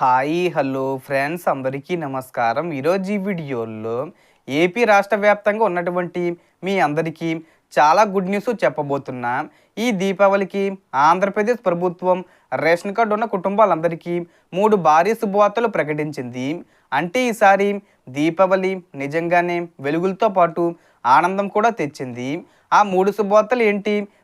Hi hello friends అందరికీ నమస్కారం. ఈరోజు ఈ వీడియోలో ఏపీ రాష్ట్ర వ్యాప్తంగా ఉన్నటువంటి మీ అందరికీ చాలా గుడ్ న్యూస్ చెప్పబోతున్నా. ఈ దీపావళికి ఆంధ్రప్రదేశ్ ప్రభుత్వం రేషన్ కార్డు ఉన్న కుటుంబాలందరికీ మూడు భారీ శుభవార్తలు ప్రకటించింది. అంటే ఈసారి దీపావళి నిజంగానే వెలుగులతో పాటు ఆనందం కూడా తెచ్చింది. ఆ మూడు శుభవార్తలు ఏంటి?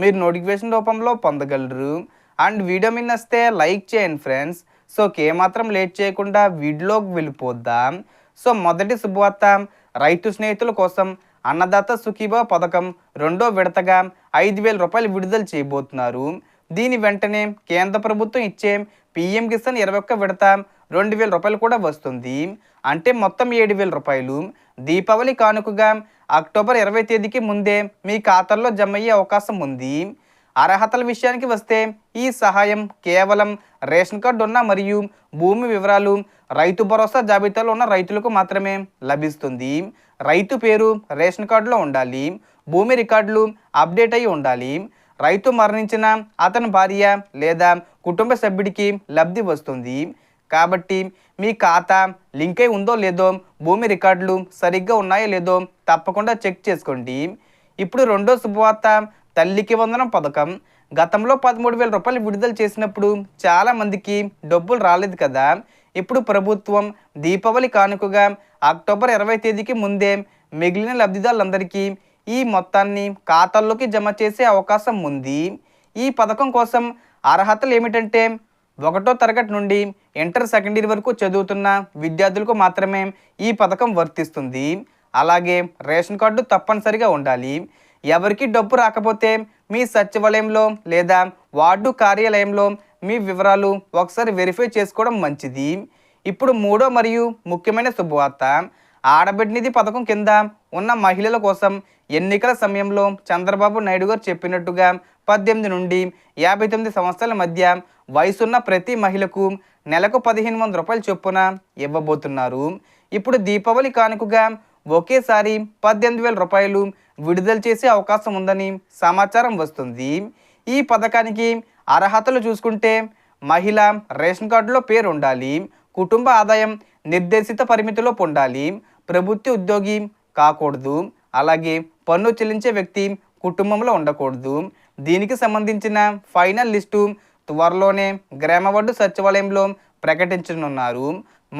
మీరు నోటిఫికేషన్ రూపంలో పొందగలరు. అండ్ వీడియో మీద వస్తే లైక్ చేయండి ఫ్రెండ్స్. సో ఏమాత్రం లేట్ చేయకుండా వీడియోకి వెళ్ళిపోద్దాం సో మొదటి శుభవార్త. రైతు స్నేహితుల కోసం అన్నదాత సుఖీభా పథకం రెండో విడతగా ఐదు వేల రూపాయలు విడుదల చేయబోతున్నారు. దీని వెంటనే కేంద్ర ప్రభుత్వం ఇచ్చే పిఎం కిసాన్ ఇరవై ఒక్క విడత రెండు వేల రూపాయలు కూడా వస్తుంది. అంటే మొత్తం ఏడు వేల రూపాయలు. దీపావళి కానుకగా అక్టోబర్ ఇరవై తేదీకి ముందే మీ ఖాతాల్లో జమ అయ్యే అవకాశం ఉంది. అర్హతల విషయానికి వస్తే ఈ సహాయం కేవలం రేషన్ కార్డు ఉన్న మరియు భూమి వివరాలు రైతు భరోసా జాబితాలో ఉన్న రైతులకు మాత్రమే లభిస్తుంది. రైతు పేరు రేషన్ కార్డులో ఉండాలి భూమి రికార్డులు అప్డేట్ అయి ఉండాలి రైతు మరణించిన అతని భార్య లేదా కుటుంబ సభ్యుడికి లబ్ధి వస్తుంది. కాబట్టి మీ ఖాతా లింక్ అయి ఉందో లేదో భూమి రికార్డులు సరిగ్గా ఉన్నాయో లేదో తప్పకుండా చెక్ చేసుకోండి. ఇప్పుడు రెండో శుభవార్త తల్లికి వందనం పథకం. గతంలో పదమూడు వేల రూపాయలు విడుదల చేసినప్పుడు చాలామందికి డబ్బులు రాలేదు కదా. ఇప్పుడు ప్రభుత్వం దీపావళి కానుకగా అక్టోబర్ ఇరవై తేదీకి ముందే మిగిలిన లబ్ధిదారులందరికీ ఈ మొత్తాన్ని ఖాతాల్లోకి జమ చేసే అవకాశం ఉంది. ఈ పథకం కోసం అర్హతలు ఏమిటంటే ఒకటో తరగతి నుండి ఇంటర్ సెకండ్ ఇయర్ వరకు చదువుతున్న విద్యార్థులకు మాత్రమే ఈ పథకం వర్తిస్తుంది. అలాగే రేషన్ కార్డు తప్పనిసరిగా ఉండాలి. ఎవరికి డబ్బు రాకపోతే మీ సచివాలయంలో లేదా వార్డు కార్యాలయంలో మీ వివరాలు ఒకసారి వెరిఫై చేసుకోవడం మంచిది. ఇప్పుడు మూడో మరియు ముఖ్యమైన శుభవార్త. ఆడబిడ్డ నిధి పథకం కింద ఉన్న మహిళల కోసం ఎన్నికల సమయంలో చంద్రబాబు నాయుడు గారు చెప్పినట్టుగా పద్దెనిమిది నుండి యాభై తొమ్మిది సంవత్సరాల మధ్య వయసున్న ప్రతి మహిళకు నెలకు పదిహేను వందల రూపాయల చొప్పున ఇవ్వబోతున్నారు. ఇప్పుడు దీపావళి కానుకగా ఒకేసారి పద్దెనిమిది వేల రూపాయలు విడుదల చేసే అవకాశం ఉందని సమాచారం వస్తుంది. ఈ పథకానికి అర్హతలు చూసుకుంటే మహిళ రేషన్ కార్డులో పేరు ఉండాలి కుటుంబ ఆదాయం నిర్దేశిత పరిమితిలో పొందాలి ప్రభుత్వ ఉద్యోగి కాకూడదు అలాగే పన్ను చెల్లించే వ్యక్తి కుటుంబంలో ఉండకూడదు. దీనికి సంబంధించిన ఫైనల్ లిస్టు త్వరలోనే గ్రామవార్డు సచివాలయంలో ప్రకటించనున్నారు.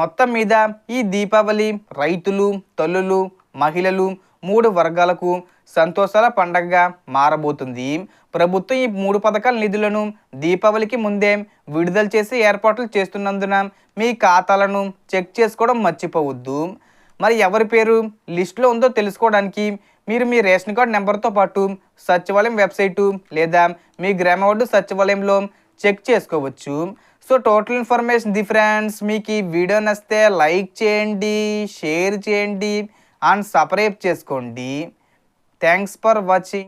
మొత్తం మీద ఈ దీపావళి రైతులు తల్లులు మహిళలు మూడు వర్గాలకు సంతోషాల పండగగా మారబోతుంది. ప్రభుత్వం ఈ మూడు పథకాల నిధులను దీపావళికి ముందే విడుదల చేసి ఏర్పాట్లు చేస్తున్నందున మీ ఖాతాలను చెక్ చేసుకోవడం మర్చిపోవద్దు. మరి ఎవరి పేరు లిస్టులో ఉందో తెలుసుకోవడానికి మీరు మీ రేషన్ కార్డు నెంబర్తో పాటు సచివాలయం వెబ్సైటు లేదా మీ గ్రామ వార్డు సచివాలయంలో చెక్ చేసుకోవచ్చు. So total information the friends మీకు ఈ వీడియో నచ్చితే లైక్ చేయండి షేర్ చేయండి అండ్ సబ్స్క్రైబ్ చేసుకోండి. Thanks for watching.